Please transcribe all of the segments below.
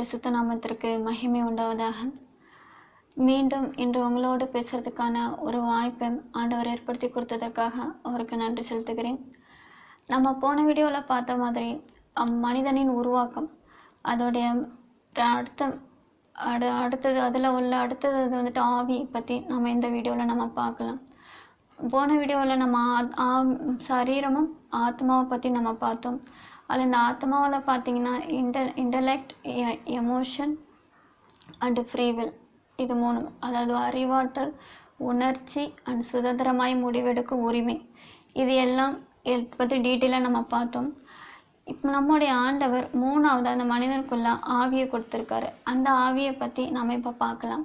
பரிசுத்த நாமத்திற்கு மகிமை உண்டாவதாக. மீண்டும் இன்று உங்களோடு பேசுறதுக்கான ஒரு வாய்ப்பை ஆண்டவர் ஏற்படுத்தி கொடுத்ததற்காக அவருக்கு நன்றி செலுத்துகிறேன். நம்ம போன வீடியோவில் பார்த்த மாதிரி அம் மனிதனின் உருவாக்கம் அதோடைய அடுத்த அடு அடுத்தது அதில் உள்ள அடுத்தது வந்துட்டு ஆவி பற்றி நம்ம இந்த வீடியோவில் நம்ம பார்க்கலாம். போன வீடியோவில் நம்ம ஆத்- ஆம் சரீரமும் ஆத்மாவை பற்றி நம்ம பார்த்தோம். அதில் இந்த ஆத்மாவில் பார்த்தீங்கன்னா inter intellect emotion and free will இது மூணும். அதாவது அறிவாற்றல் உணர்ச்சி அண்ட் சுதந்திரமாய் முடிவெடுக்கும் உரிமை. இது எல்லாம் பற்றி டீட்டெயிலாக நம்ம பார்த்தோம். இப்போ நம்முடைய ஆண்டவர் மூணாவது அந்த மனிதனுக்குள்ள ஆவியை கொடுத்துருக்காரு. அந்த ஆவியை பற்றி நம்ம இப்போ பார்க்கலாம்.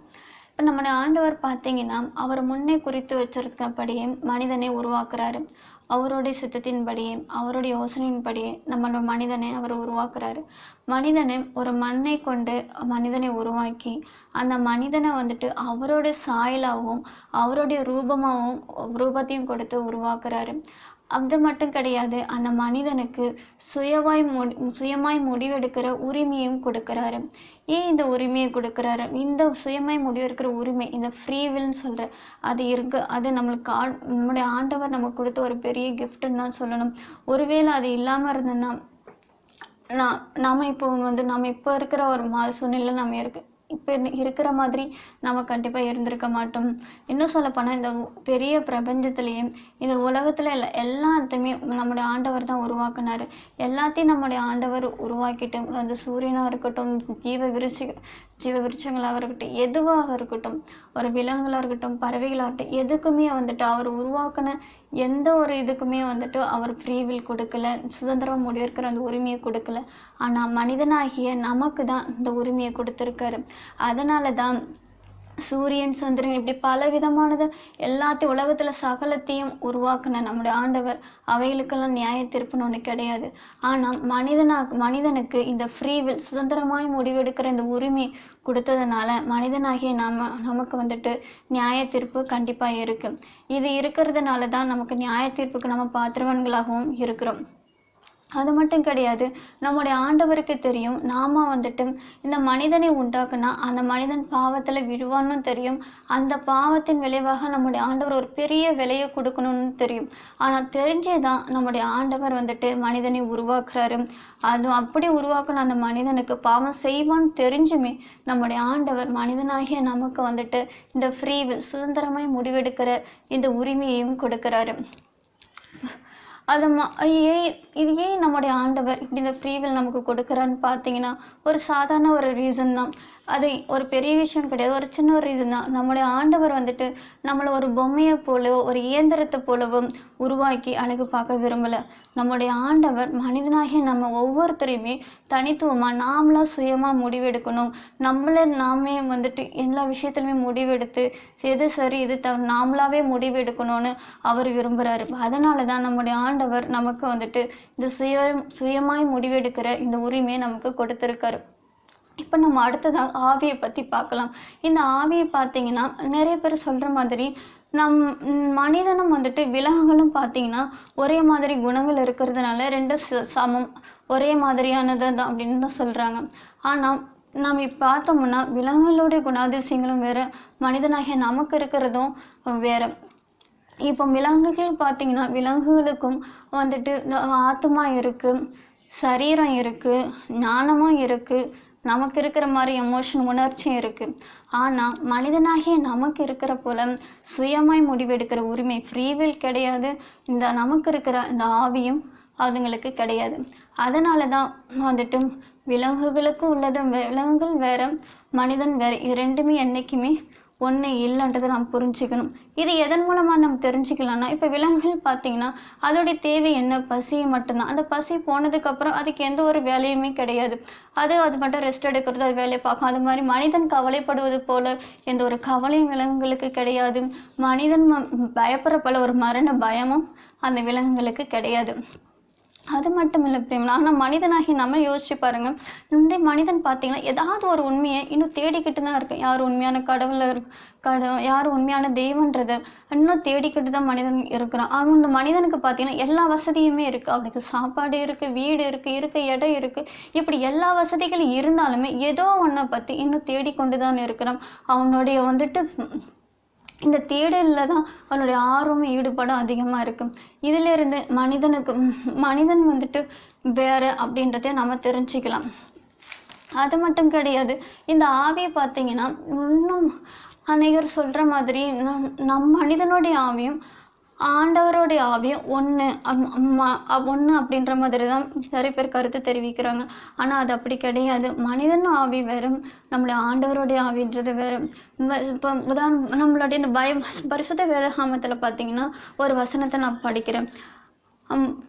இப்போ நம்முடைய ஆண்டவர் பார்த்தீங்கன்னா அவர் முன்னே குறித்து வச்சிருக்கிறபடியே மனிதனை உருவாக்குறாரு. அவருடைய சித்தத்தின்படியே அவருடைய யோசனையின்படியே நம்மளோட மனிதனை அவர் உருவாக்குறாரு. மனிதனை ஒரு மண்ணை கொண்டு மனிதனை உருவாக்கி அந்த மனிதனை வந்துட்டு அவரோட சாயலாகவும் அவருடைய ரூபமாகவும் ரூபத்தையும் கொடுத்து உருவாக்குறாரு. அது மட்டும் கிடையாது அந்த மனிதனுக்கு சுயவாய் முடி சுயமாய் முடிவெடுக்கிற உரிமையும் கொடுக்குறாரு. ஏன் இந்த உரிமையை கொடுக்குறாரு? இந்த சுயமாய் முடிவெடுக்கிற உரிமை இந்த ஃப்ரீவில்னு சொல்கிற அது இருக்கு. அது நம்மளுக்கு ஆ நம்முடைய ஆண்டவர் நமக்கு கொடுத்த ஒரு பெரிய கிஃப்ட்டுன்னு தான் சொல்லணும். ஒருவேளை அது இல்லாமல் இருந்ததுன்னா நான் நாம் இப்போ வந்து நம்ம இப்போ இருக்கிற ஒரு மா சூழ்நிலை நம்ம இருக்கு இப்போ இருக்கிற மாதிரி நம்ம கண்டிப்பாக இருந்திருக்க மாட்டோம். இன்னும் சொல்ல போனால் இந்த பெரிய பிரபஞ்சத்திலேயே இந்த உலகத்தில் எல்லா எல்லாத்தையுமே நம்முடைய ஆண்டவர் தான் உருவாக்குனாரு. எல்லாத்தையும் நம்முடைய ஆண்டவர் உருவாக்கிட்டு அந்த சூரியனாக இருக்கட்டும் ஜீவ விருச்சி ஜீவ விருட்சங்களாக இருக்கட்டும் எதுவாக இருக்கட்டும் ஒரு விலங்குகளாக இருக்கட்டும் பறவைகளாக இருக்கட்டும் எதுக்குமே வந்துட்டு அவர் உருவாக்கின எந்த ஒரு இதுக்குமே வந்துட்டு அவர் ஃப்ரீவில் கொடுக்கல சுதந்திரம் முடிவெடுக்கிற அந்த உரிமையை கொடுக்கல. ஆனால் மனிதனாகிய நமக்கு தான் இந்த உரிமையை கொடுத்துருக்காரு. அதனால தான் சூரியன் சந்திரன் இப்படி பல விதமானது எல்லாத்தையும் உலகத்தில் சகலத்தையும் உருவாக்குன நம்முடைய ஆண்டவர். அவைகளுக்கெல்லாம் நியாய தீர்ப்புன்னு ஒன்று கிடையாது. ஆனால் மனிதனா மனிதனுக்கு இந்த ஃப்ரீவில் சுதந்திரமாய் முடிவெடுக்கிற இந்த உரிமை கொடுத்ததுனால மனிதனாகிய நாம நமக்கு வந்துட்டு நியாய தீர்ப்பு கண்டிப்பாக இருக்கு. இது இருக்கிறதுனால தான் நமக்கு நியாய தீர்ப்புக்கு நம்ம பாத்திரவன்களாகவும் இருக்கிறோம். அது மட்டும் கிடையாது. நம்முடைய ஆண்டவருக்கு தெரியும். நாம வந்துட்டு இந்த மனிதனை உண்டாக்குனா அந்த மனிதன் பாவத்துல விழுவான்னு தெரியும். அந்த பாவத்தின் விளைவாக நம்முடைய ஆண்டவர் ஒரு பெரிய விலையை கொடுக்கணும்னு தெரியும். ஆனா தெரிஞ்சே தான் நம்முடைய ஆண்டவர் வந்துட்டு மனிதனை உருவாக்குறாரு. அது அப்படி உருவாக்கணும் அந்த மனிதனுக்கு பாவம் செய்வான்னு தெரிஞ்சுமே நம்முடைய ஆண்டவர் மனிதனாகிய நமக்கு வந்துட்டு இந்த ஃப்ரீவில் சுதந்திரமாய் முடிவெடுக்கிற இந்த உரிமையையும் கொடுக்கிறாரு. அதை மா ஏன் இது ஏன் நம்முடைய ஆண்டவர் இப்படி இந்த ஃப்ரீவில் நமக்கு கொடுக்குறான்னு பார்த்தீங்கன்னா ஒரு சாதாரண ஒரு ரீசன் தான். அது ஒரு பெரிய விஷயம் கிடையாது. ஒரு சின்ன ஒரு இது தான். நம்முடைய ஆண்டவர் வந்துட்டு நம்மளை ஒரு பொம்மையை போலவோ ஒரு இயந்திரத்தை போலவும் உருவாக்கி அழகு பார்க்க விரும்பலை. நம்முடைய ஆண்டவர் மனிதனாகிய நம்ம ஒவ்வொருத்தரையுமே தனித்துவமாக நாமளாக சுயமாக முடிவெடுக்கணும். நம்மளை நாமே வந்துட்டு எல்லா விஷயத்துலையுமே முடிவெடுத்து எது சரி இது தவறு நாமளாகவே முடிவெடுக்கணும்னு அவர் விரும்புகிறாரு அதனால தான் நம்முடைய ஆண்டவர் நமக்கு வந்துட்டு இந்த சுய சுயமாய் முடிவெடுக்கிற இந்த உரிமையை நமக்கு கொடுத்துருக்காரு. இப்போ நம்ம அடுத்ததாக ஆவியை பற்றி பார்க்கலாம். இந்த ஆவியை பார்த்தீங்கன்னா நிறைய பேர் சொல்கிற மாதிரி நம் மனிதனும் வந்துட்டு விலங்குகளும் பார்த்தீங்கன்னா ஒரே மாதிரி குணங்கள் இருக்கிறதுனால ரெண்டு ச- சமம். ஒரே மாதிரியானது தான் அப்படின்னு தான் சொல்கிறாங்க ஆனால் நாம் இப்போ பார்த்தோம்னா விலங்குகளுடைய குணாதிசயங்களும் வேறு மனிதனாகிய நமக்கு இருக்கிறதும் வேறு. இப்போ விலங்குகள் பார்த்தீங்கன்னா விலங்குகளுக்கும் வந்துட்டு இந்த ஆத்மா இருக்குது சரீரம் இருக்குது ஞானமும் இருக்குது நமக்கு இருக்கிற மாதிரி எமோஷன் உணர்ச்சியும் இருக்குது ஆனால் மனிதனாகிய நமக்கு இருக்கிற போல சுயமாய் முடிவெடுக்கிற உரிமை ஃப்ரீவில் கிடையாது. இந்த நமக்கு இருக்கிற இந்த ஆவியும் அதுங்களுக்கு கிடையாது. அதனால தான் வந்துட்டு விலங்குகளுக்கு உள்ளது விலங்குகள் வேற மனிதன் வேற இரண்டுமே ரெண்டுமே என்னைக்குமே ஒன்று இல்லைன்றதை நாம் புரிஞ்சுக்கணும். இது எதன் மூலமாக நம்ம தெரிஞ்சுக்கலாம்னா இப்போ விலங்குகள் பார்த்தீங்கன்னா அதோடைய தேவை என்ன? பசி மட்டும்தான். அந்த பசி போனதுக்கப்புறம் அதுக்கு எந்த ஒரு வேலையுமே கிடையாது. அது அது மட்டும் ரெஸ்ட் எடுக்கிறது அது வேலையை பார்க்கும். அது மாதிரி மனிதன் கவலைப்படுவது போல எந்த ஒரு கவலையும் விலங்குகளுக்கு கிடையாது. மனிதன் ம- பயப்படுற போல ஒரு மரண பயமும் அந்த விலங்குகளுக்கு கிடையாது. அது மட்டும் இல்லை பிரேம். ஆனால் மனிதனாகி நம்ம யோசிச்சு பாருங்க. இந்த மனிதன் பார்த்தீங்கன்னா ஏதாவது ஒரு உண்மையை இன்னும் தேடிக்கிட்டு தான் இருக்கு யார் உண்மையான கடவுள் கட யார் உண்மையான தெய்வன்றது இன்னும் தேடிக்கிட்டு தான் மனிதன் இருக்கிறான். அவன் இந்த மனிதனுக்கு பார்த்தீங்கன்னா எல்லா வசதியுமே இருக்கு. அவனுக்கு சாப்பாடு இருக்கு வீடு இருக்கு இருக்க இடம் இருக்கு. இப்படி எல்லா வசதிகளும் இருந்தாலுமே ஏதோ ஒன்றை பற்றி இன்னும் தேடிக்கொண்டு தான் இருக்கிறான். அவனுடைய வந்துட்டு இந்த தேடலில் தான் அவனுடைய ஆர்வமும் ஈடுபாடும் அதிகமாக இருக்கும் இதிலிருந்து மனிதனுக்கு மனிதன் வந்துட்டு வேற அப்படின்றத நம்ம தெரிஞ்சுக்கலாம். அது மட்டும் கிடையாது இந்த ஆவியை பார்த்தீங்கன்னா இன்னும் அநேகர் சொல்கிற மாதிரி நம் நம் மனிதனுடைய ஆவியும் ஆண்டவருடைய ஆவியும் ஒன்று ஒன்று அப்படின்ற மாதிரி தான் நிறைய பேர் கருத்து தெரிவிக்கிறாங்க. ஆனால் அது அப்படி கிடையாது. மனிதன் ஆவி வெறும் நம்மளுடைய ஆண்டவருடைய ஆவின்றது வெறும். இப்போ உதாரணம் நம்மளுடைய இந்த பய பரிசுத்த வேதகாமத்தில் பார்த்தீங்கன்னா ஒரு வசனத்தை நான் படிக்கிறேன்.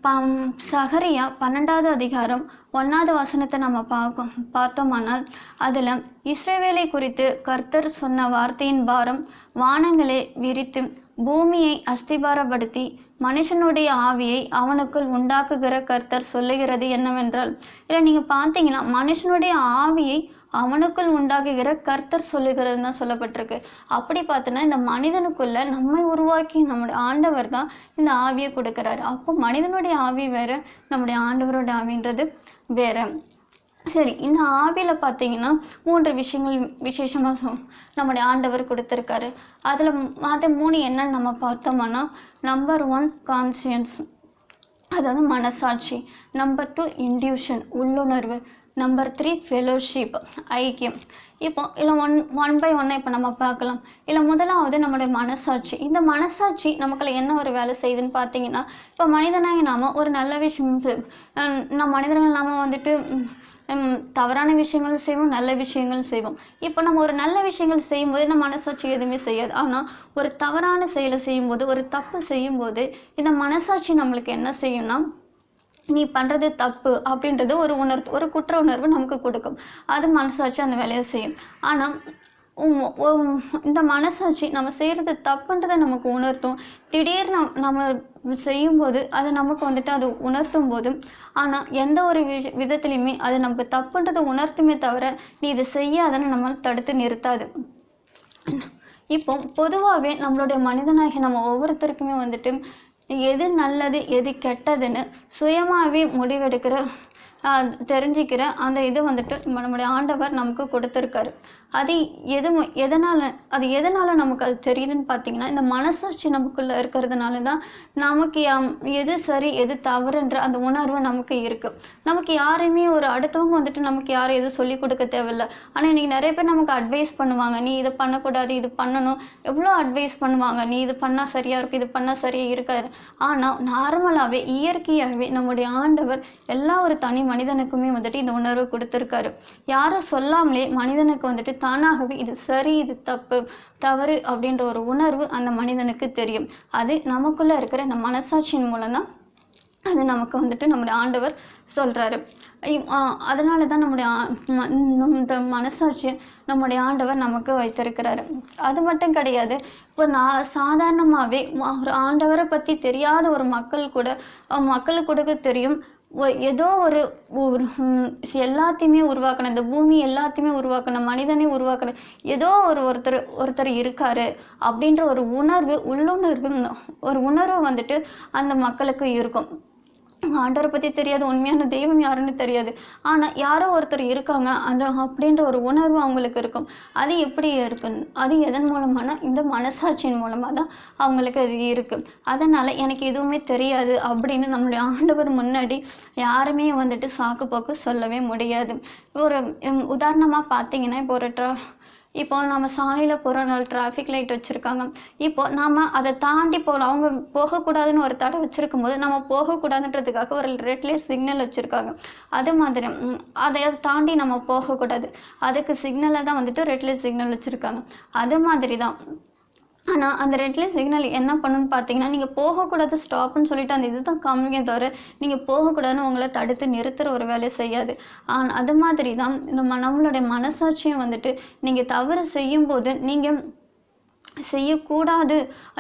பம் சகரியா பன்னெண்டாவது அதிகாரம் ஒன்றாவது வசனத்தை நம்ம பார்க்கோம் பார்த்தோமானால் அதில் இஸ்ரேவேலை குறித்து கர்த்தர் சொன்ன வார்த்தையின் பாரம் வானங்களை விரித்து பூமியை அஸ்திபாரப்படுத்தி மனுஷனுடைய ஆவியை அவனுக்குள் உண்டாக்குகிற கர்த்தர் சொல்லுகிறது என்னவென்றால் இல்லை நீங்கள் பார்த்தீங்கன்னா மனுஷனுடைய ஆவியை அவனுக்குள் உண்டாக்குகிற கர்த்தர் சொல்லுகிறது தான் சொல்லப்பட்டிருக்கு. அப்படி பார்த்தோன்னா இந்த மனிதனுக்குள்ள நம்மை உருவாக்கி நம்முடைய ஆண்டவர் தான் இந்த ஆவியை கொடுக்குறாரு. அப்போ மனிதனுடைய ஆவி வேற நம்முடைய ஆண்டவரோட ஆவின்றது வேற. சரி இந்த ஆவியில் பார்த்தீங்கன்னா மூன்று விஷயங்கள் விசேஷமாக நம்முடைய ஆண்டவர் கொடுத்துருக்காரு. அதில் அது மூணு என்னன்னு நம்ம பார்த்தோம்னா நம்பர் ஒன் கான்சியன்ஸ் அதாவது மனசாட்சி. நம்பர் டூ இன்டியூஷன் உள்ளுணர்வு. நம்பர் த்ரீ ஃபெலோஷிப் ஐக்கியம். இப்போ இல்லை ஒன் ஒன் பை ஒன்னை இப்போ நம்ம பார்க்கலாம். இல்லை முதலாவது நம்மளுடைய மனசாட்சி. இந்த மனசாட்சி நமக்குள்ள என்ன ஒரு வேலை செய்யுதுன்னு பார்த்தீங்கன்னா இப்போ மனிதனாகி நாம ஒரு நல்ல விஷயம் நம் நம்ம மனிதர்கள் நாம வந்துட்டு தவறான விஷயங்களும் செய்வோம் நல்ல விஷயங்களும் செய்வோம். இப்போ நம்ம ஒரு நல்ல விஷயங்கள் செய்யும்போது இந்த மனசாட்சி எதுவுமே செய்யாது. ஆனால் ஒரு தவறான செயலை செய்யும்போது ஒரு தப்பு செய்யும்போது இந்த மனசாட்சி நம்மளுக்கு என்ன செய்யும்னா நீ பண்ணுறது தப்பு அப்படின்றது ஒரு உணர்வு ஒரு குற்ற உணர்வு நமக்கு கொடுக்கும். அது மனசாட்சி அந்த வேலையை செய்யும். ஆனால் இந்த மனசாட்சி நம்ம செய்கிறது தப்புன்றதை நமக்கு உணர்த்தும். திடீர்னு நம்ம செய்யும்போது அது நமக்கு வந்துட்டு அது உணர்த்தும் போது ஆனால் எந்த ஒரு விஷ விதத்துலையுமே அது நமக்கு தப்புன்றதை உணர்த்துமே தவிர நீ இதை செய்யாதன்னு நம்மளை தடுத்து நிறுத்தாது. இப்போ பொதுவாகவே நம்மளுடைய மனிதனாகி நம்ம ஒவ்வொருத்தருக்குமே வந்துட்டு எது நல்லது எது கெட்டதுன்னு சுயமாகவே முடிவெடுக்கிற தெரிஞ்சுக்கிற அந்த இது வந்துட்டு நம்மளுடைய நம்முடைய ஆண்டவர் நமக்கு கொடுத்துருக்காரு. அது எது எதனால் அது எதனால் நமக்கு அது தெரியுதுன்னு பார்த்தீங்கன்னா இந்த மனசாட்சி நமக்குள்ளே இருக்கிறதுனால தான் நமக்கு எது சரி எது தவறுன்ற அந்த உணர்வு நமக்கு இருக்குது நமக்கு யாரையுமே ஒரு அடுத்தவங்க வந்துட்டு நமக்கு யாரும் எதுவும் சொல்லி கொடுக்க தேவையில்ல. ஆனால் இன்றைக்கி நிறைய பேர் நமக்கு அட்வைஸ் பண்ணுவாங்க. நீ இதை பண்ணக்கூடாது இது பண்ணணும். எவ்வளோ அட்வைஸ் பண்ணுவாங்க. நீ இது பண்ணால் சரியாக இருக்கும் இது பண்ணால் சரியாக இருக்காது. ஆனால் நார்மலாகவே இயற்கையாகவே நம்முடைய ஆண்டவர் எல்லா ஒரு தனி மனிதனுக்குமே வந்துட்டு இந்த உணர்வு கொடுத்துருக்காரு. யாரும் சொல்லாமலே மனிதனுக்கு வந்துட்டு தானாகவே இது சரி இது தப்பு தவறு அப்படின்ற ஒரு உணர்வு அந்த மனிதனுக்கு தெரியும். அது நமக்குள்ள இருக்கிற இந்த மனசாட்சியின் மூலம் அது நமக்கு வந்துட்டு நம்முடைய ஆண்டவர் சொல்றாரு. அதனால தான் நம்முடைய இந்த மனசாட்சி நம்முடைய ஆண்டவர் நமக்கு வைத்திருக்கிறாரு. அது மட்டும் கிடையாது இப்போ நான் சாதாரணமாகவே ஒரு ஆண்டவரை பற்றி தெரியாத ஒரு மக்கள் கூட மக்களுக்கு கூட தெரியும். ஏதோ ஒரு ஒரு எல்லாத்தையுமே உருவாக்கின இந்த பூமி எல்லாத்தையுமே உருவாக்கின மனிதனை உருவாக்கின ஏதோ ஒரு ஒருத்தர் ஒருத்தர் இருக்காரு அப்படின்ற ஒரு உணர்வு உள்ளுணர்வு ஒரு உணர்வு வந்துட்டு அந்த மக்களுக்கு இருக்கும். ஆண்டவரை பத்தி தெரியாது உண்மையான தெய்வம் யாருன்னு தெரியாது. ஆனா யாரோ ஒருத்தர் இருக்காங்க அந்த அப்படின்ற ஒரு உணர்வு அவங்களுக்கு இருக்கும். அது எப்படி இருக்கு? அது எதன் மூலமானா இந்த மனசாட்சியின் மூலமா தான் அவங்களுக்கு அது இருக்கு. அதனால எனக்கு எதுவுமே தெரியாது அப்படின்னு நம்மளுடைய ஆண்டவர் முன்னாடி யாருமே வந்துட்டு சாக்கு போக்கு சொல்லவே முடியாது. ஒரு உதாரணமாக உதாரணமா பார்த்தீங்கன்னா இப்போ ஒரு ட்ரா இப்போ நம்ம சாலையில் போகிறனால டிராஃபிக் லைட் வச்சுருக்காங்க. இப்போ நம்ம அதை தாண்டி போகலாம் அவங்க போகக்கூடாதுன்னு ஒரு தடை வச்சுருக்கும் போது நம்ம போகக்கூடாதுன்றதுக்காக ஒரு ரெட் லைட் சிக்னல் வச்சுருக்காங்க. அது மாதிரி அதை தாண்டி நம்ம போகக்கூடாது. அதுக்கு சிக்னலை தான் வந்துட்டு ரெட் லைட் சிக்னல் வச்சுருக்காங்க. அது மாதிரி தான் ஆனால் அந்த ரெட்ல சிக்னல் என்ன பண்ணுன்னு பார்த்தீங்கன்னா நீங்கள் போகக்கூடாது ஸ்டாப்னு சொல்லிட்டு அந்த இதுதான் காமிக்க தவிர நீங்கள் போகக்கூடாதுன்னு உங்களை தடுத்து நிறுத்துற ஒரு வேலையை செய்யாது. ஆனால் அது மாதிரி தான் நம்ம நம்மளுடைய மனசாட்சியும் வந்துட்டு நீங்கள் தவறு செய்யும்போது நீங்கள் செய்யக்கூடாது.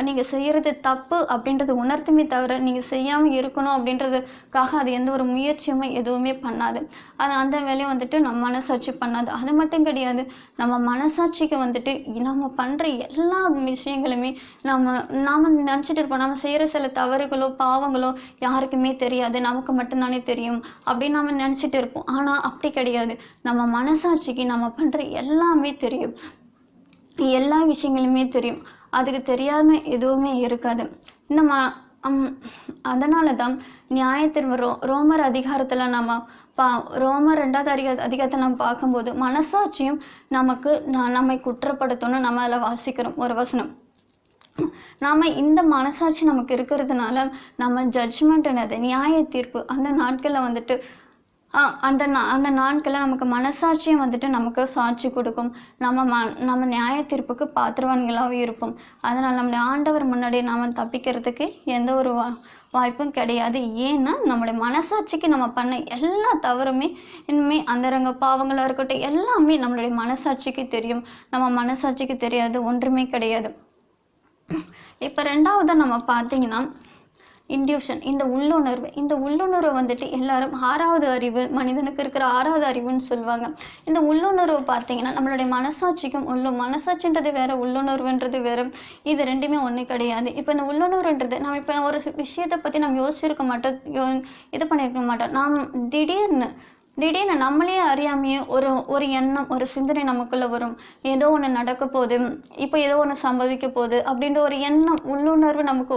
நீங்கள் செய்கிறது தப்பு அப்படின்றது உணர்த்துமே தவிர நீங்கள் செய்யாமல் இருக்கணும் அப்படின்றதுக்காக அது எந்த ஒரு முயற்சியுமே எதுவுமே பண்ணாது. அது அந்த வேலையை வந்துட்டு நம்ம மனசாட்சி பண்ணாது. அது மட்டும் கிடையாது நம்ம மனசாட்சிக்கு வந்துட்டு நம்ம பண்ணுற எல்லா விஷயங்களுமே நம்ம நாம் நினச்சிட்டு இருப்போம். நம்ம செய்கிற சில தவறுகளோ பாவங்களோ யாருக்குமே தெரியாது. நமக்கு மட்டும்தானே தெரியும் அப்படின்னு நம்ம நினச்சிட்டு இருப்போம். ஆனால் அப்படி கிடையாது. நம்ம மனசாட்சிக்கு நம்ம பண்ணுற எல்லாமே தெரியும். எல்லா விஷயங்களுமே தெரியும். அதுக்கு தெரியாத எதுவுமே இருக்காது. இந்த மா அதனால தான் நியாயத்தின் ரோ ரோமர் அதிகாரத்தில் நம்ம பா ரோமர் ரெண்டாவது அதிக அதிகாரத்தை நம்ம பார்க்கும்போது மனசாட்சியும் நமக்கு ந- நம்மை குற்றப்படுத்தணும்னு நம்ம அதில் வாசிக்கிறோம் ஒரு வசனம். நாம இந்த மனசாட்சி நமக்கு இருக்கிறதுனால நம்ம ஜட்ஜ்மெண்ட் என்னது? நியாய தீர்ப்பு அந்த நாட்களில் வந்துட்டு அந்த நா- அந்த நாட்களில் நமக்கு மனசாட்சியும் வந்துட்டு நமக்கு சாட்சி கொடுக்கும். நம்ம ம நம்ம நியாய தீர்ப்புக்கு பாத்திரவான்களாகவும் இருப்போம். அதனால் நம்முடைய ஆண்டவர் முன்னாடி நாம் தப்பிக்கிறதுக்கு எந்த ஒரு வா வாய்ப்பும் கிடையாது. ஏன்னா நம்முடைய மனசாட்சிக்கு நம்ம பண்ண எல்லா தவறுமே இனிமே அந்தரங்க பாவங்களாக இருக்கட்டும் எல்லாமே நம்மளுடைய மனசாட்சிக்கு தெரியும். நம்ம மனசாட்சிக்கு தெரியாது ஒன்றுமே கிடையாது. இப்போ ரெண்டாவதாக நம்ம பார்த்தீங்கன்னா இன்டியூஷன் இந்த உள்ளுணர்வு இந்த உள்ளுணர்வு வந்துட்டு எல்லாரும் ஆறாவது அறிவு மனிதனுக்கு இருக்கிற ஆறாவது அறிவுன்னு சொல்லுவாங்க. இந்த உள்ளுணர்வு பார்த்தீங்கன்னா நம்மளுடைய மனசாட்சிக்கும் உள்ளு மனசாட்சின்றது வேற உள்ளுணர்வுன்றது வேற இது ரெண்டுமே ஒன்று கிடையாது. இப்போ இந்த உள்ளுணர்வுன்றது நம்ம இப்போ ஒரு விஷயத்தை பற்றி நம்ம யோசிச்சிருக்க மாட்டோம் யோ- இது பண்ணியிருக்க மாட்டோம். நாம் திடீர்னு திடீர்னு நம்மளே அறியாமையே ஒரு ஒரு எண்ணம் ஒரு சிந்தனை நமக்குள்ள வரும். ஏதோ ஒன்று நடக்க போகுது இப்போ ஏதோ ஒன்று சம்பவிக்க போகுது அப்படின்ற ஒரு எண்ணம் உள்ளுணர்வு நமக்கு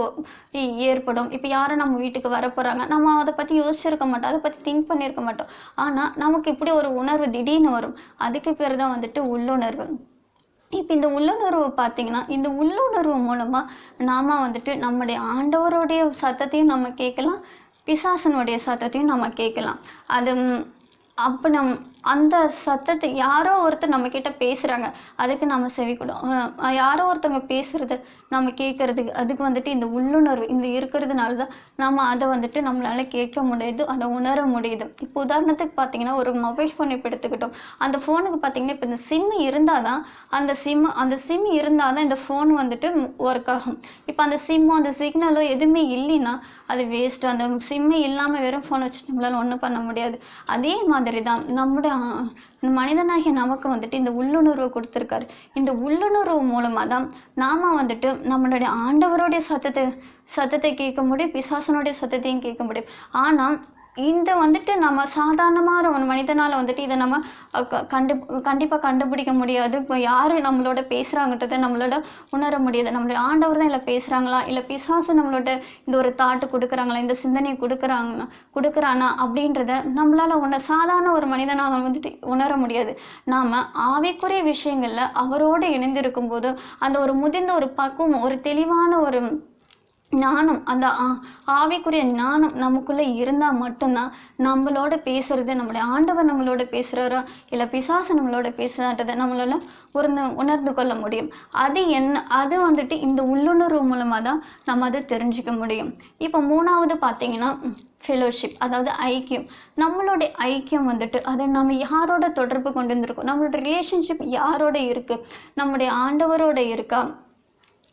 ஏற்படும். இப்போ யாரும் நம்ம வீட்டுக்கு வர போகிறாங்க நம்ம அதை பற்றி யோசிச்சிருக்க மாட்டோம் அதை பற்றி திங்க் பண்ணியிருக்க மாட்டோம். ஆனால் நமக்கு இப்படி ஒரு உணர்வு திடீர்னு வரும். அதுக்கு பேர் தான் வந்துட்டு உள்ளுணர்வு. இப்போ இந்த உள்ளுணர்வு பார்த்தீங்கன்னா இந்த உள்ளுணர்வு மூலமாக நாம் வந்துட்டு நம்முடைய ஆண்டவருடைய சத்தத்தையும் நம்ம கேட்கலாம் பிசாசனுடைய சத்தத்தையும் நம்ம கேட்கலாம். அது அப்போ நம் அந்த சத்தத்தை யாரோ ஒருத்தர் நம்ம கிட்ட பேசுகிறாங்க அதுக்கு நம்ம செவிக்கூடும் யாரோ ஒருத்தவங்க பேசுறது நம்ம கேட்கறதுக்கு அதுக்கு வந்துட்டு இந்த உள்ளுணர்வு இந்த இருக்கிறதுனால தான் நம்ம அதை வந்துட்டு நம்மளால கேட்க முடியுது அதை உணர முடியுது. இப்போ உதாரணத்துக்கு பார்த்தீங்கன்னா ஒரு மொபைல் ஃபோன் இப்போ எடுத்துக்கிட்டோம். அந்த ஃபோனுக்கு பார்த்தீங்கன்னா இப்போ இந்த சிம் இருந்தால் தான் அந்த சிம் அந்த சிம் இருந்தால் தான் இந்த ஃபோன் வந்துட்டு ஒர்க் ஆகும். இப்போ அந்த சிம்மோ அந்த சிக்னலோ எதுவுமே இல்லைன்னா அது வேஸ்ட் அந்த சிம்மே இல்லாமல் வெறும் ஃபோன் வச்சு நம்மளால ஒன்றும் பண்ண முடியாது. அதே மாதிரி தான் நம்முடைய மனிதனாகிய நமக்கு வந்துட்டு இந்த உள்ளுணர்வு கொடுத்துருக்காரு. இந்த உள்ளுணர்வு மூலமாக தான் நாம வந்துட்டு நம்மளுடைய ஆண்டவருடைய சத்தத்தை சத்தத்தை கேட்க முடியும் பிசாசனுடைய சத்தத்தையும் கேட்க முடியும். ஆனால் இந்த வந்துட்டு நம்ம சாதாரணமான ஒரு மனிதனால் வந்துட்டு இதை நம்ம க- கண்டு கண்டிப்பாக கண்டுபிடிக்க முடியாது. இப்போ யார் நம்மளோட பேசுகிறாங்கன்றத நம்மளோட உணர முடியாது. நம்மளுடைய ஆண்டவர் தான் இல்லை பேசுகிறாங்களா இல்லை பிசாசு நம்மளோட இந்த ஒரு தாட்டு கொடுக்குறாங்களா? இந்த சிந்தனையை கொடுக்குறாங்கன்னா கொடுக்குறானா? அப்படின்றத நம்மளால உண சாதாரண ஒரு மனிதனாக வந்துட்டு உணர முடியாது. நாம் ஆவிக்குரிய விஷயங்களில் அவரோடு இணைந்திருக்கும் போது அந்த ஒரு முதிர்ந்த ஒரு பக்குவம் ஒரு தெளிவான ஒரு ஞானம் அந்த ஆ- ஆவிக்குரிய ஞானம் நமக்குள்ளே இருந்தால் மட்டும்தான் நம்மளோட பேசுறது நம்மளுடைய ஆண்டவர் நம்மளோட பேசுகிறாரா இல்லை பிசாசு நம்மளோட பேசுறான்றதை நம்மளால உணர்ந்து உணர்ந்து கொள்ள முடியும். அது என்ன அது வந்துட்டு இந்த உள்ளுணர்வு மூலமாக தான் நம்ம அதை தெரிஞ்சுக்க முடியும். இப்போ மூணாவது பார்த்தீங்கன்னா ஃபெலோஷிப் அதாவது ஐக்கியம். நம்மளுடைய ஐக்கியம் வந்துட்டு அதை நம்ம யாரோட தொடர்பு கொண்டு வந்திருக்கோம்? நம்மளோட ரிலேஷன்ஷிப் யாரோட இருக்கு? நம்முடைய ஆண்டவரோட இருக்கா?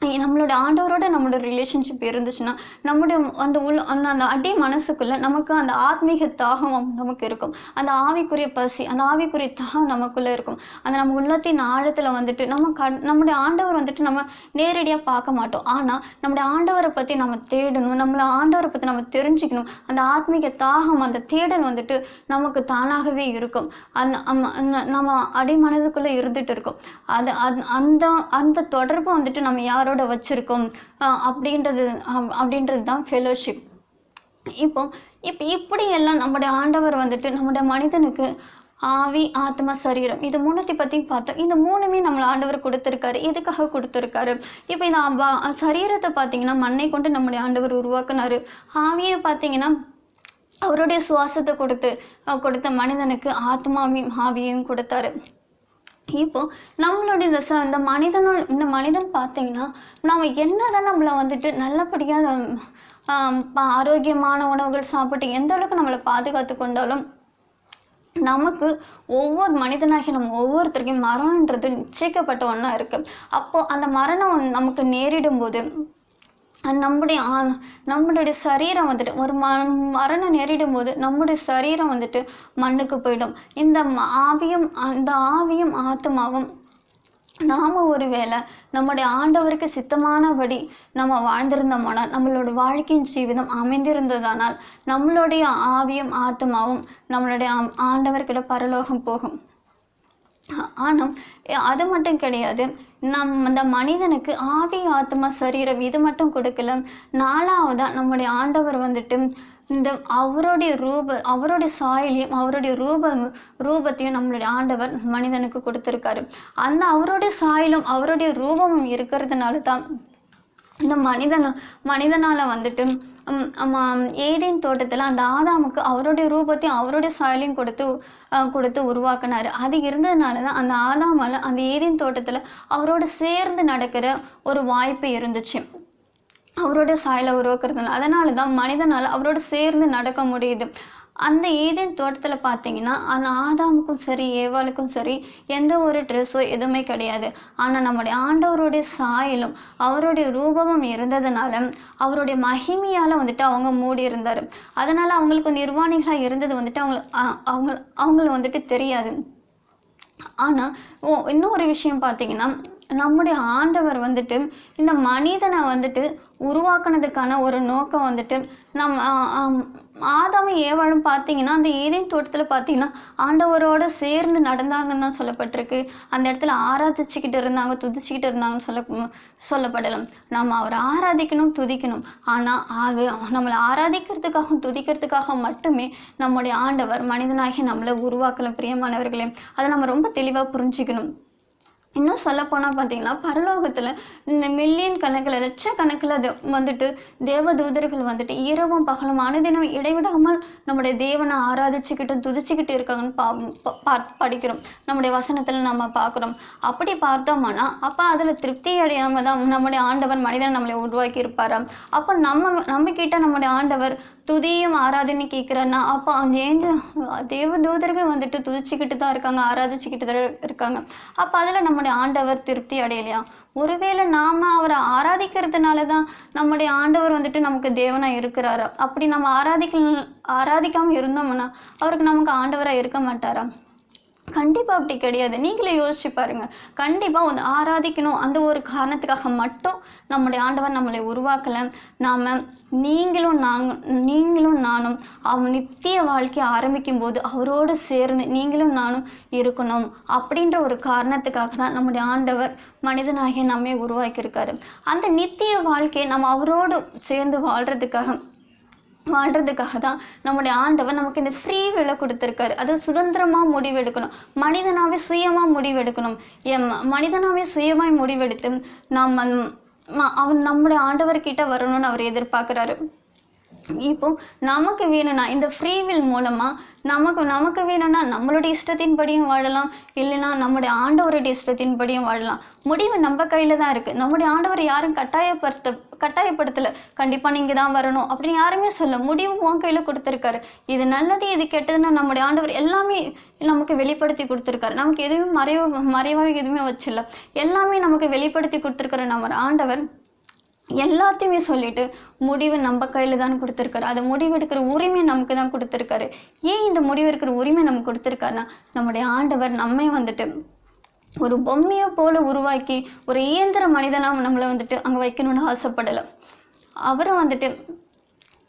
நம்மளோட ஆண்டவரோட நம்மளோட ரிலேஷன்ஷிப் இருந்துச்சுன்னா நம்முடைய அந்த உள் அந்த அந்த அடி மனசுக்குள்ள நமக்கு அந்த ஆத்மீக தாகம் நமக்கு இருக்கும். அந்த ஆவிக்குரிய பசி அந்த ஆவிக்குரிய தாகம் நமக்குள்ள இருக்கும். அந்த நம்ம உள்ளத்தின் ஆழத்துல வந்துட்டு நம்ம கண் நம்முடைய ஆண்டவர் வந்துட்டு நம்ம நேரடியா பார்க்க மாட்டோம். ஆனா நம்முடைய ஆண்டவரை பத்தி நம்ம தேடணும் நம்மள ஆண்டவரை பத்தி நம்ம தெரிஞ்சுக்கணும். அந்த ஆத்மீக தாகம் அந்த தேடல் வந்துட்டு நமக்கு தானாகவே இருக்கும். அந்த அந்த நம்ம அடி மனதுக்குள்ள இருந்துட்டு இருக்கும். அது அந்த அந்த தொடர்பு வந்துட்டு நம்ம யாரோட வச்சிருக்கோம். அப்படின்றது அப்படின்றது தான் ஃபெலோஷிப் இப்போ இப்போ இப்படி எல்லாம் நம்முடைய ஆண்டவர் வந்துட்டு நம்முடைய மனிதனுக்கு ஆவி ஆத்மா சரீரம் இது மூணுத்தை பற்றியும் பார்த்தோம். இந்த மூணுமே நம்மளை ஆண்டவர் கொடுத்துருக்காரு. எதுக்காக கொடுத்துருக்காரு? இப்போ இந்த சரீரத்தை பார்த்தீங்கன்னா மண்ணை கொண்டு நம்முடைய ஆண்டவர் உருவாக்குனாரு. ஆவியை பார்த்தீங்கன்னா அவருடைய சுவாசத்தை கொடுத்து கொடுத்த மனிதனுக்கு ஆத்மாவையும் ஆவியையும் கொடுத்தாரு. இப்போது நம்மளுடைய இந்த ச இந்த மனிதனோட இந்த மனிதன் பார்த்தீங்கன்னா நம்ம என்னதான் நம்மளை வந்துட்டு நல்லபடியாக ஆரோக்கியமான உணவுகள் சாப்பிட்டு எந்த அளவுக்கு நம்மளை பாதுகாத்து கொண்டாலும் நமக்கு ஒவ்வொரு மனிதனாகி நம்ம ஒவ்வொருத்தருக்கும் மரணன்றது நிச்சயிக்கப்பட்ட ஒன்றா இருக்குது அப்போது அந்த மரணம் நமக்கு நேரிடும் போது நம்முடைய ஆ- நம்மளுடைய சரீரம் வந்துட்டு ஒரு ம மரணம் நேரிடும் போது நம்முடைய சரீரம் வந்துட்டு மண்ணுக்கு போயிடும். இந்த ஆவியும் அந்த ஆவியும் ஆத்மாவும் நாம ஒருவேளை நம்முடைய ஆண்டவருக்கு சித்தமானபடி நம்ம வாழ்ந்திருந்தோமானால் நம்மளோட வாழ்க்கையின் ஜீவிதம் அமைந்திருந்ததானால் நம்மளுடைய ஆவியும் ஆத்மாவும் நம்மளுடைய ஆண்டவர்கிட்ட பரலோகம் போகும். ஆனால் அது மட்டும் கிடையாது. நம் அந்த மனிதனுக்கு ஆவி ஆத்மா சரீரம் இது மட்டும் கொடுக்கல. நாலாவதாக நம்முடைய ஆண்டவர் வந்துட்டு இந்த அவருடைய ரூப அவருடைய சாயலையும் அவருடைய ரூபம் ரூபத்தையும் நம்மளுடைய ஆண்டவர் மனிதனுக்கு கொடுத்துருக்காரு. அந்த அவருடைய சாயலும் அவருடைய ரூபமும் இருக்கிறதுனால தான் இந்த மனிதன மனிதனால வந்துட்டு ம், ஏதேன் தோட்டத்துல அந்த ஆதாமுக்கு அவருடைய ரூபத்தையும் அவருடைய சாயலையும் கொடுத்து கொடுத்து உருவாக்குனாரு. அது இருந்ததுனால தான் அந்த ஆதாமால அந்த ஏதேன் தோட்டத்துல அவரோட சேர்ந்து நடக்கிற ஒரு வாய்ப்பு இருந்துச்சு. அவரோட சாயலை உருவாக்குறதுனால. அதனால தான் மனிதனால அவரோட சேர்ந்து நடக்க முடியுது. அந்த ஏதேன் தோட்டத்துல பார்த்தீங்கன்னா அந்த ஆதாமுக்கும் சரி ஏவாளுக்கும் சரி எந்த ஒரு ட்ரெஸ்ஸோ எதுவுமே கிடையாது. ஆனா நம்முடைய ஆண்டவருடைய சாயலும் அவருடைய ரூபமும் இருந்ததுனால அவருடைய மகிமையால வந்துட்டு அவங்க மூடி இருந்தாரு. அதனால அவங்களுக்கு நிர்வாணிகளா இருந்தது வந்துட்டு அவங்களுக்கு அவங்க அவங்கள வந்துட்டு தெரியாது. ஆனா ஓ இன்னொரு விஷயம் பார்த்தீங்கன்னா நம்முடைய ஆண்டவர் வந்துட்டு இந்த மனிதனை வந்துட்டு உருவாக்குனதுக்கான ஒரு நோக்கம் வந்துட்டு நம் ஆ- ஆதாமும் ஏவாளும் பார்த்தீங்கன்னா அந்த ஏதேன் தோட்டத்தில் பார்த்தீங்கன்னா ஆண்டவரோட சேர்ந்து நடந்தாங்கன்னு தான் சொல்லப்பட்டிருக்கு. அந்த இடத்துல ஆராதிச்சுக்கிட்டு இருந்தாங்க துதிச்சுக்கிட்டு இருந்தாங்கன்னு சொல்ல சொல்லப்படலாம். நம்ம அவரை ஆராதிக்கணும் துதிக்கணும். ஆனால் அது நம்மளை ஆராதிக்கிறதுக்காகவும் துதிக்கிறதுக்காக மட்டுமே நம்முடைய ஆண்டவர் மனிதனாகி நம்மளை உருவாக்கலாம் பிரியமானவர்களே. அதை நம்ம ரொம்ப தெளிவாக புரிஞ்சுக்கணும். இன்னும் சொல்ல போனால் பார்த்தீங்கன்னா பரலோகத்தில் மில்லியன் கணக்கில் லட்சக்கணக்கில் அது வந்துட்டு தேவதூதர்கள் வந்துட்டு இரவும் பகலும் அனுதினம் இடைவிடாமல் நம்முடைய தேவனை ஆராதிச்சுக்கிட்டு துதிச்சுக்கிட்டு இருக்காங்கன்னு பா ப- படிக்கிறோம். நம்முடைய வசனத்தில் நம்ம பார்க்குறோம் அப்படி பார்த்தோம்னா அப்போ அதில் திருப்தி அடையாமல் தான் நம்முடைய ஆண்டவர் மனிதன் நம்மளை உருவாக்கி இருப்பாராம். அப்போ நம்ம நம்மக்கிட்ட நம்முடைய ஆண்டவர் துதியும் ஆராதனை கேட்குறன்னா அப்போ அந்த ஏஞ்சல் தேவதூதர்கள் வந்துட்டு துதிச்சுக்கிட்டு தான் இருக்காங்க ஆராதிச்சுக்கிட்டு தான் இருக்காங்க. அப்போ அதில் நம்முடைய ஆண்டவர் திருப்தி அடையலையா? ஒருவேளை நாம அவரை ஆராதிக்கிறதுனால தான் நம்முடைய ஆண்டவர் வந்துட்டு நமக்கு தேவனா இருக்கிறாரா? அப்படி நம்ம ஆராதிக்க ஆராதிக்காம இருந்தோம்னா அவருக்கு நமக்கு ஆண்டவரா இருக்க மாட்டாரா? கண்டிப்பாக அப்படி கிடையாது. நீங்களே யோசிச்சு பாருங்க. கண்டிப்பாக வந்து ஆராதிக்கணும். அந்த ஒரு காரணத்துக்காக மட்டும் நம்முடைய ஆண்டவர் நம்மளை உருவாக்கலை. நாம நீங்களும் நாங்கள் நீங்களும் நானும் அவன் நித்திய வாழ்க்கையை ஆரம்பிக்கும் போது அவரோடு சேர்ந்து நீங்களும் நானும் இருக்கணும் அப்படின்ற ஒரு காரணத்துக்காக தான் நம்முடைய ஆண்டவர் மனிதனாகிய நம்மை உருவாக்கியிருக்காரு. அந்த நித்திய வாழ்க்கையை நம்ம அவரோடு சேர்ந்து வாழ்கிறதுக்காக வாழ்றதுக்காக தான் நம்முடைய ஆண்டவர் நமக்கு இந்த ஃப்ரீ விலை கொடுத்துருக்காரு. அது சுதந்திரமா முடிவெடுக்கணும். மனிதனாவே சுயமா முடிவெடுக்கணும். எம் மனிதனாவே சுயமாய் முடிவெடுத்து நாம் அவன் நம்முடைய ஆண்டவர்கிட்ட வரணும்னு அவர் எதிர்பார்க்குறாரு. இப்போ நமக்கு வேணும்னா இந்த ஃப்ரீவில் மூலமா நமக்கு நமக்கு வேணும்னா நம்மளுடைய இஷ்டத்தின்படியும் வாழலாம். இல்லைன்னா நம்முடைய ஆண்டவருடைய இஷ்டத்தின்படியும் வாழலாம். முடிவு நம்ம கையில தான் இருக்கு. நம்முடைய ஆண்டவர் யாரும் கட்டாயப்படுத்த கட்டாயப்படுத்தல. கண்டிப்பா நீங்க தான் வரணும் அப்படின்னு யாருமே சொல்ல முடிவு உன் கையில கொடுத்துருக்காரு. இது நல்லது இது கெட்டதுன்னு நம்முடைய ஆண்டவர் எல்லாமே நமக்கு வெளிப்படுத்தி கொடுத்துருக்காரு. நமக்கு எதுவுமே மறைவு மறைவாக எதுவுமே வச்சில்ல. எல்லாமே நமக்கு வெளிப்படுத்தி கொடுத்துருக்காரு நம்ம ஆண்டவர் எல்லாத்தையுமே சொல்லிட்டு முடிவு நம்ம கையில் தான் கொடுத்துருக்காரு. அதை முடிவெடுக்கிற உரிமை நமக்கு தான் கொடுத்துருக்காரு. ஏன் இந்த முடிவெடுக்கிற உரிமை நமக்கு கொடுத்துருக்காருன்னா நம்முடைய ஆண்டவர் நம்மை வந்துட்டு ஒரு பொம்மையை போல உருவாக்கி ஒரு இயந்திர மனிதனாக நம்மளை வந்துட்டு அங்கே வைக்கணும்னு ஆசைப்படலை. அவரும் வந்துட்டு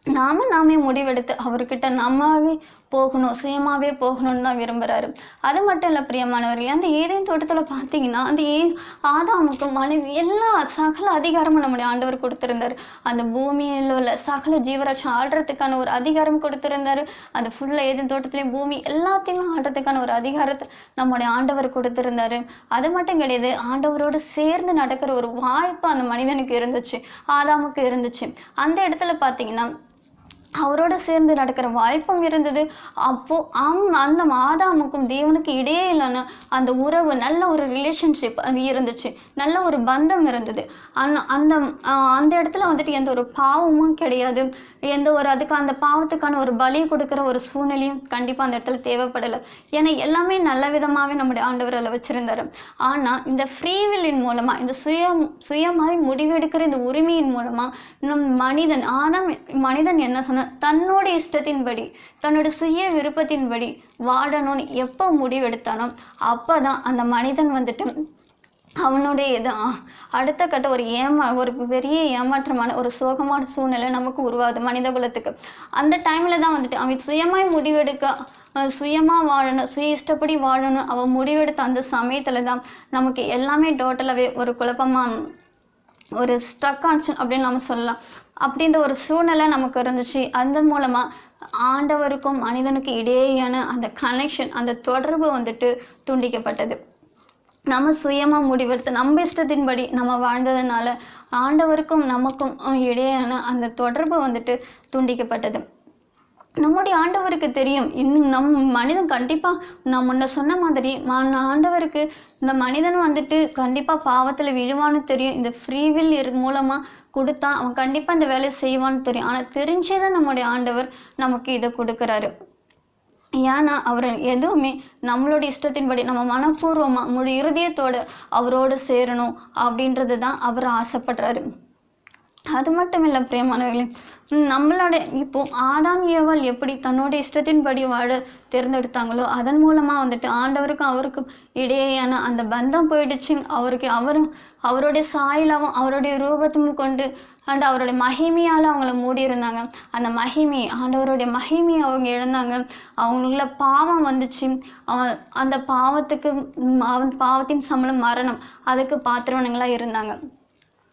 நாம நாமே முடிவெடுத்து அவர்கிட்ட நம்மாவே போகணும் சுயமாவே போகணும்னு தான் விரும்புறாரு. அது மட்டும் இல்ல பிரியமானவர்களே அந்த ஏதேன் தோட்டத்துல பார்த்தீங்கன்னா அந்த ஏ ஆதாமுக்கு மனித எல்லா சகல அதிகாரமும் நம்முடைய ஆண்டவர் கொடுத்திருந்தாரு. அந்த பூமியில் உள்ள சகல ஜீவராட்சம் ஆடுறதுக்கான ஒரு அதிகாரம் கொடுத்திருந்தாரு. அந்த ஃபுல்லா ஏதேன் தோட்டத்துலேயும் பூமி எல்லாத்தையுமே ஆடுறதுக்கான ஒரு அதிகாரத்தை நம்முடைய ஆண்டவர் கொடுத்திருந்தாரு. அது மட்டும் கிடையாது ஆண்டவரோடு சேர்ந்து நடக்கிற ஒரு வாய்ப்பு அந்த மனிதனுக்கு இருந்துச்சு ஆதாமுக்கு இருந்துச்சு. அந்த இடத்துல பார்த்தீங்கன்னா அவரோட சேர்ந்து நடக்கிற வாய்ப்பும் இருந்தது. அப்போ அம் அந்த ஆதாமுக்கும் தேவனுக்கு இடையே இல்லைன்னு அந்த உறவு நல்ல ஒரு ரிலேஷன்ஷிப் அது இருந்துச்சு. நல்ல ஒரு பந்தம் இருந்தது. அந் அந்த அந்த இடத்துல வந்துட்டு எந்த ஒரு பாவமும் கிடையாது. எந்த ஒரு அதுக்கு அந்த பாவத்துக்கான ஒரு பலி கொடுக்குற ஒரு சூழ்நிலையும் கண்டிப்பாக அந்த இடத்துல தேவைப்படலை. ஏன்னா எல்லாமே நல்ல விதமாகவே நம்முடைய ஆண்டவர் அதில் ஆனால் ஆனா இந்த ஃப்ரீவில்லின் மூலமாக இந்த சுய சுயமாய் முடிவெடுக்கிற இந்த உரிமையின் மூலமாக நம் மனிதன் ஆதாம் மனிதன் என்ன சொன்ன தன்னோட இஷ்டத்தின்படி தன்னோட சுய விருப்பத்தின்படி வாழணும்னு எப்போ முடிவெடுத்தானோ அப்போ தான் அந்த மனிதன் வந்துட்டு அவனுடைய இது அடுத்த கட்ட ஒரு ஏமா ஒரு பெரிய ஏமாற்றமான ஒரு சோகமான சூழ்நிலை நமக்கு உருவாகுது மனித குலத்துக்கு. அந்த டைம்ல தான் வந்துட்டு அவன் சுயமாய் முடிவெடுக்க சுயமாக வாழணும் சுய இஷ்டப்படி வாழணும். அவன் முடிவெடுத்த அந்த சமயத்தில் தான் நமக்கு எல்லாமே டோட்டலாகவே ஒரு குழப்பமா ஒரு ஸ்டக் ஆன்சன் அப்படின்னு நம்ம சொல்லலாம். அப்படின்ற ஒரு சூழ்நிலை நமக்கு இருந்துச்சு. அந்த மூலமா ஆண்டவருக்கும் மனிதனுக்கும் இடையேயான அந்த கனெக்ஷன் அந்த தொடர்பு வந்துட்டு துண்டிக்கப்பட்டது. நம்ம சுயமாக முடிவெடுத்து நம்ம இஷ்டத்தின்படி நம்ம வாழ்ந்ததுனால ஆண்டவருக்கும் நமக்கும் இடையேயான அந்த தொடர்பு வந்துட்டு துண்டிக்கப்பட்டது. நம்முடைய ஆண்டவருக்கு தெரியும். இன்னும் நம் மனிதன் கண்டிப்பா நான் முன்ன சொன்ன மாதிரி ஆண்டவருக்கு இந்த மனிதன் வந்துட்டு கண்டிப்பா பாவத்துல விழுவான்னு தெரியும். இந்த ஃப்ரீவில் இரு மூலமா கொடுத்தா அவன் கண்டிப்பா இந்த வேலையை செய்வான்னு தெரியும். ஆனா தெரிஞ்சேதான் நம்முடைய ஆண்டவர் நமக்கு இதை கொடுக்கறாரு. ஏன்னா அவர் எதுவுமே நம்மளோட இஷ்டத்தின்படி நம்ம மனப்பூர்வமா முழு இருதயத்தோட அவரோடு சேரணும் அப்படின்றது தான் அவர் ஆசைப்படுறாரு. அது மட்டும் இல்லை பிரியமானவர்களே நம்மளோட இப்போ ஆதாம் ஏவாள் எப்படி தன்னோட இஷ்டத்தின்படி வாழ தேர்ந்தெடுத்தாங்களோ அதன் மூலமாக வந்துட்டு ஆண்டவருக்கும் அவருக்கும் இடையேயான அந்த பந்தம் போயிடுச்சு. அவருக்கு அவரும் அவருடைய சாயலாவும் அவருடைய ரூபத்தையும் கொண்டு அண்ட் அவருடைய மகிமையால் அவங்கள மூடி இருந்தாங்க அந்த மகிமை ஆண்டவருடைய மகிமையை அவங்க இழந்தாங்க. அவங்களுக்குள்ள பாவம் வந்துச்சு. அவன் அந்த பாவத்துக்கு அவன் பாவத்தின் சம்பளம் மரணம். அதுக்கு பாத்திரவனுங்களா இருந்தாங்க.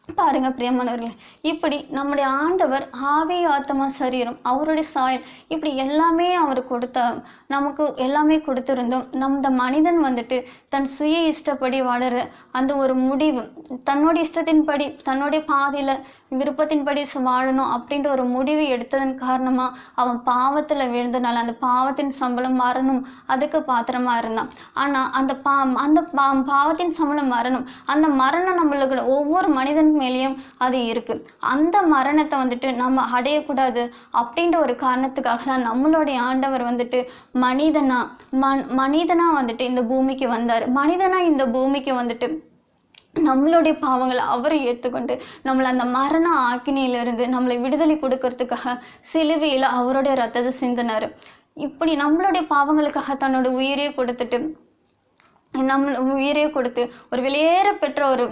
பாருங்க பிரியமானவர்களே இப்படி நம்முடைய ஆண்டவர் ஆவி ஆத்மா சரீரம் அவருடைய சாயல் இப்படி எல்லாமே அவர் கொடுத்தா நமக்கு எல்லாமே கொடுத்திருந்தோம் நம்ம மனிதன் வந்துட்டு தன் சுய இஷ்டப்படி வாழற அந்த ஒரு முடிவு தன்னோட இஷ்டத்தின்படி தன்னுடைய பாதையில விருப்பத்தின்படி வாழணும் அப்படின்ற ஒரு முடிவு எடுத்ததன் காரணமா அவன் பாவத்துல விழுந்தனால அந்த பாவத்தின் சம்பளம் மரணம் அதுக்கு பாத்திரமா இருந்தான். ஆனா அந்த பா அந்த பா பாவத்தின் சம்பளம் மரணம் அந்த மரணம் நம்மளுக்கு ஒவ்வொரு மனிதன் மேலேயும் அது இருக்கு. அந்த மரணத்தை வந்துட்டு நம்ம அடையக்கூடாது அப்படின்ற ஒரு காரணத்துக்காக தான் நம்மளுடைய ஆண்டவர் வந்துட்டு மனிதனா மன் மனிதனா வந்துட்டு இந்த பூமிக்கு வந்தார். மனிதனா இந்த பூமிக்கு வந்துட்டு நம்மளுடைய பாவங்களை அவரை ஏற்றுக்கொண்டு நம்மளை அந்த மரண ஆக்கினியிலிருந்து நம்மளை விடுதலை கொடுக்கறதுக்காக சிலுவையில் அவருடைய ரத்தத்தை சிந்தினார். இப்படி நம்மளுடைய பாவங்களுக்காக தன்னோட உயிரையே கொடுத்துட்டு நம்ம உயிரையே கொடுத்து ஒரு வெளியேற பெற்ற ஒரு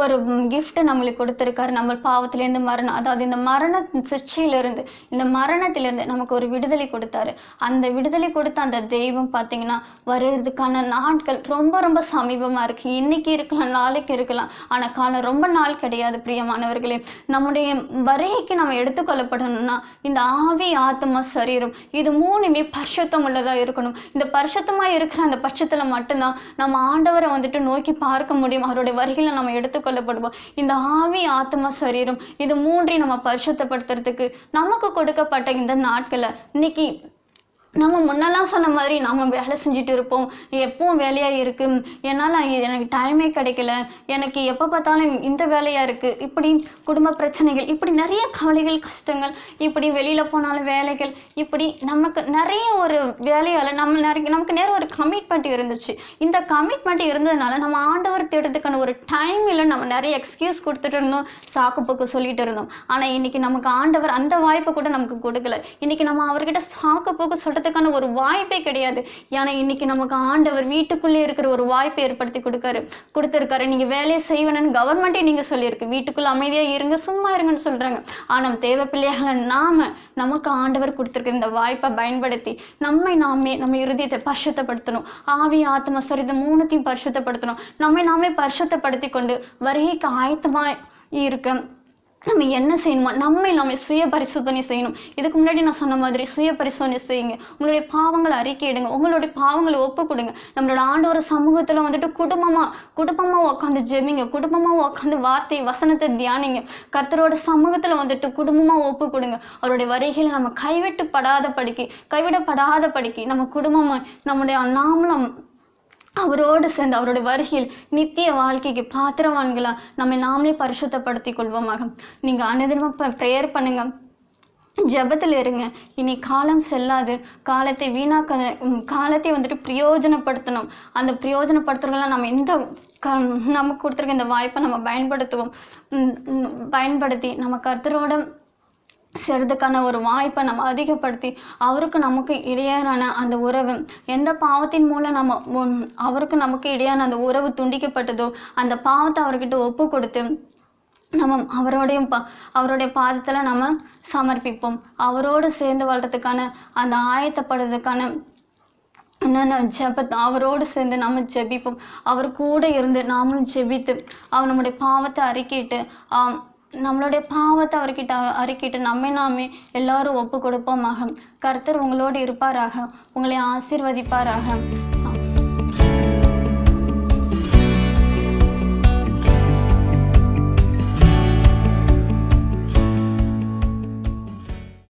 ஒரு கிஃப்ட்டு நம்மளுக்கு கொடுத்துருக்காரு. நம்ம பாவத்திலேருந்து மரணம் அதாவது இந்த மரண சிக்ஷையிலிருந்து இந்த மரணத்திலேருந்து நமக்கு ஒரு விடுதலை கொடுத்தாரு. அந்த விடுதலை கொடுத்த அந்த தெய்வம் பார்த்தீங்கன்னா வருவதுக்கான நாட்கள் ரொம்ப ரொம்ப சமீபமாக இருக்குது இன்னைக்கு இருக்கலாம் நாளைக்கு இருக்கலாம். ஆனால் காலம் ரொம்ப நாள் கிடையாது பிரியமானவர்களே. நம்முடைய வரையைக்கு நம்ம எடுத்துக்கொள்ளப்படணும்னா இந்த ஆவி ஆத்மா சரீரம் இது மூணுமே பரிசுத்தம் உள்ளதாக இருக்கணும். இந்த பரிசுத்தமாக இருக்கிற அந்த பட்சத்தில் மட்டும்தான் நம்ம ஆண்டவரை வந்துட்டு நோக்கி பார்க்க முடியும். அவருடைய வருகையில நம்ம எடுத்துக்கொள்ளப்படுவோம். இந்த ஆவி ஆத்மா சரீரம் இது மூன்றை நம்ம பரிசுத்தப்படுத்துறதுக்கு நமக்கு கொடுக்கப்பட்ட இந்த நாட்களை இன்னைக்கு நம்ம முன்னெல்லாம் சொன்ன மாதிரி நம்ம வேலை செஞ்சுட்டு இருப்போம். எப்பவும் வேலையா இருக்கு. என்னால் எனக்கு டைமே கிடைக்கல. எனக்கு எப்போ பார்த்தாலும் இந்த வேலையா இருக்கு. இப்படி குடும்ப பிரச்சனைகள் இப்படி நிறைய கவலைகள் கஷ்டங்கள் இப்படி வெளியில போனாலும் வேலைகள் இப்படி நமக்கு நிறைய ஒரு வேலையால நம்ம நிறைய நமக்கு நேரம் ஒரு கமிட்மெண்ட் இருந்துச்சு. இந்த கமிட்மெண்ட் இருந்ததுனால நம்ம ஆண்டவர் தேடுறதுக்கான ஒரு டைம் இல்லை நம்ம நிறைய எக்ஸ்கியூஸ் கொடுத்துட்டு இருந்தோம். சாக்கு போக்கு சொல்லிட்டு இருந்தோம். ஆனா இன்னைக்கு நமக்கு ஆண்டவர் அந்த வாய்ப்பு கூட நமக்கு கொடுக்கல. இன்னைக்கு நம்ம அவர்கிட்ட சாக்கு போக்கு சொல்றதுக்கான ஒரு வாய்ப்பே கிடையாது. ஏன்னா இன்னைக்கு நமக்கு ஆண்டவர் வீட்டுக்குள்ளே இருக்கிற ஒரு வாய்ப்பை ஏற்படுத்தி கொடுக்காரு. கொடுத்துருக்காரு. நீங்க வேலையை செய்வேன்னு கவர்மெண்ட்டே நீங்க சொல்லியிருக்கு. வீட்டுக்குள்ள அமைதியா இருங்க சும்மா இருங்கன்னு சொல்றாங்க. ஆனா தேவ பிள்ளைகளை நாம நமக்கு ஆண்டவர் கொடுத்துருக்க இந்த வாய்ப்பை பயன்படுத்தி நம்மை நாமே நம்ம இருதயத்தை பரிசுத்தப்படுத்தணும். ஆவி ஆத்மா சரி இந்த மூணுத்தையும் பரிசுத்தப்படுத்தணும். நம்மை நாமே பரிசுத்தப்படுத்தி கொண்டு வருகைக்கு ஆயத்தமா இருக்க நம்ம என்ன செய்யணுமோ நம்மை நாம சுய பரிசோதனை செய்யணும். இதுக்கு முன்னாடி நான் சொன்ன மாதிரி சுய பரிசோதனை செய்யுங்க. உங்களுடைய பாவங்களை அறிக்கையிடுங்க உங்களுடைய பாவங்களை ஒப்பு கொடுங்க. நம்மளோட ஆண்டவர் சமூகத்தில் வந்துட்டு குடும்பமாக குடும்பமாக உட்காந்து ஜெமிங்க குடும்பமாக உட்காந்து வார்த்தை வசனத்தை தியானிங்க. கர்த்தரோட சமூகத்தில் வந்துட்டு குடும்பமாக ஒப்பு கொடுங்க. அவருடைய வரிகளை நம்ம கைவிட்டு படாத படிக்கு கைவிடப்படாத படிக்க. நம்ம குடும்பமாக நம்முடைய நாமளும் அவரோடு சேர்ந்து அவருடைய வருகையில் நித்திய வாழ்க்கைக்கு பாத்திரவான்களா நம்மை நாமளே பரிசுத்தப்படுத்திக் கொள்வோமாக. நீங்க அனுதினமா ப்ரேயர் பண்ணுங்க. ஜெபத்தில் இருங்க. இனி காலம் செல்லாது. காலத்தை வீணாக்க காலத்தை வந்துட்டு பிரயோஜனப்படுத்தணும். அந்த பிரயோஜனப்படுத்துறதுலாம் நம்ம எந்த க நமக்கு கொடுத்துருக்க இந்த வாய்ப்பை நம்ம பயன்படுத்துவோம். பயன்படுத்தி நம்ம கர்த்தரோட சேர்றதுக்கான ஒரு வாய்ப்பை நம்ம அதிகப்படுத்தி அவருக்கு நமக்கு இடையேயான அந்த உறவு எந்த பாவத்தின் மூலம் நம்ம அவருக்கு நமக்கு இடையான அந்த உறவு துண்டிக்கப்பட்டதோ அந்த பாவத்தை அவர்கிட்ட ஒப்பு கொடுத்து நம்ம அவருடைய பா அவருடைய பாதத்தில் நம்ம சமர்ப்பிப்போம். அவரோடு சேர்ந்து வாழ்றதுக்கான அந்த ஆயத்தப்படுறதுக்கான என்னென்ன ஜெபத் அவரோடு சேர்ந்து நம்ம ஜெபிப்போம். அவர் கூட இருந்து நாமளும் ஜெபித்து அவர் நம்முடைய பாவத்தை அறிக்கிட்டு நம்மளுடைய பாவத்தை அவர்கிட்ட அறிக்கிட்டு நம்மை நாமே எல்லாரும் ஒப்பு கொடுப்போமாக கர்த்தர் உங்களோடு இருப்பாராக. உங்களை ஆசீர்வதிப்பாராக.